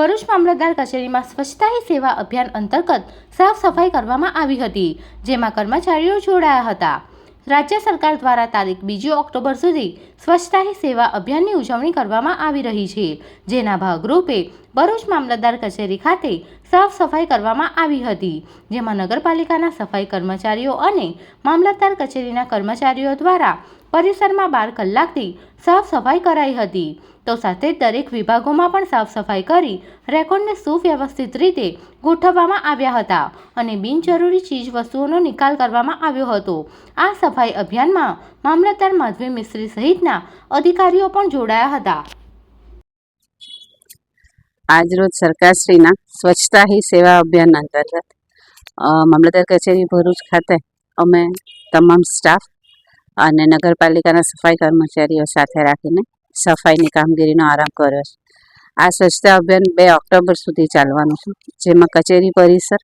ભરૂચ મામલતદાર કચેરીમાં સ્વચ્છતા સેવા અભિયાન અંતર્ગત સાફ સફાઈ કરવામાં આવી હતી, જેમાં કર્મચારીઓ જોડાયા હતા. રાજ્ય સરકાર દ્વારા તારીખ બીજી ઓક્ટોબર સુધી સ્વચ્છતા હી સેવા અભિયાનની ઉજવણી કરવામાં આવી રહી છે, જેના ભાગરૂપે ભરૂચ મામલતદાર કચેરી ખાતે સાફ સફાઈ કરવામાં આવી હતી, જેમાં નગરપાલિકાના સફાઈ કર્મચારીઓ અને મામલતદાર કચેરીના કર્મચારીઓ દ્વારા પરિસરમાં બાર કલાકથી સાફ સફાઈ કરાઈ હતી. તો સાથે જ દરેક વિભાગોમાં પણ સાફ સફાઈ કરી રેકોર્ડને સુવ્યવસ્થિત રીતે ગોઠવવામાં આવ્યા હતા અને બિનજરૂરી ચીજ વસ્તુઓનો નિકાલ કરવામાં આવ્યો હતો. આ સફાઈ અભિયાનમાં મામલતદાર માધવી મિસ્ત્રી સહિતના અધિકારીઓ પણ જોડાયા હતા. આજરોજ સરકારશ્રીના સ્વચ્છતા હી સેવા અભિયાન અંતર્ગત મામલતદાર કચેરી ભરૂચ ખાતે અમે તમામ સ્ટાફ અને નગરપાલિકાના સફાઈ કર્મચારીઓ સાથે રાખીને સફાઈની કામગીરીનો આરંભ કર્યો છે. આ સ્વચ્છતા અભિયાન બે ઓક્ટોબર સુધી ચાલવાનું છે, જેમાં કચેરી પરિસર,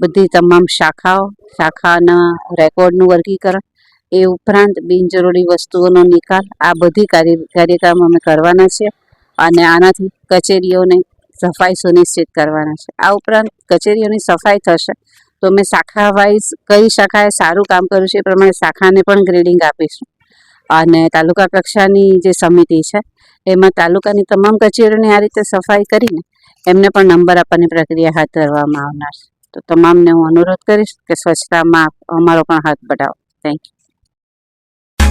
બધી તમામ શાખાઓ, શાખાના રેકોર્ડનું વર્ગીકરણ એ ઉપરાંત બિનજરૂરી વસ્તુઓનો નિકાલ. આ બધી કાર્ય, કાર્યક્રમ અમે કરવાના છીએ અને આનાથી કચેરીઓને સફાઈ સુનિશ્ચિત કરવાના છે. આ ઉપરાંત કચેરીઓની સફાઈ થશે તો અમે શાખા વાઇઝ કઈ શાખાએ સારું કામ કર્યું છે એ પ્રમાણે શાખાને પણ ગ્રેડિંગ આપીશું. અને તાલુકા કક્ષાની જે સમિતિ છે, એમાં તાલુકાની તમામ કચેરીઓની આ રીતે સફાઈ કરીને એમને પણ નંબર આપવાની પ્રક્રિયા હાથ ધરવામાં આવનાર છે. તો તમામને હું અનુરોધ કરીશ કે સ્વચ્છતામાં અમારો પણ હાથ બઢાવો. Thank you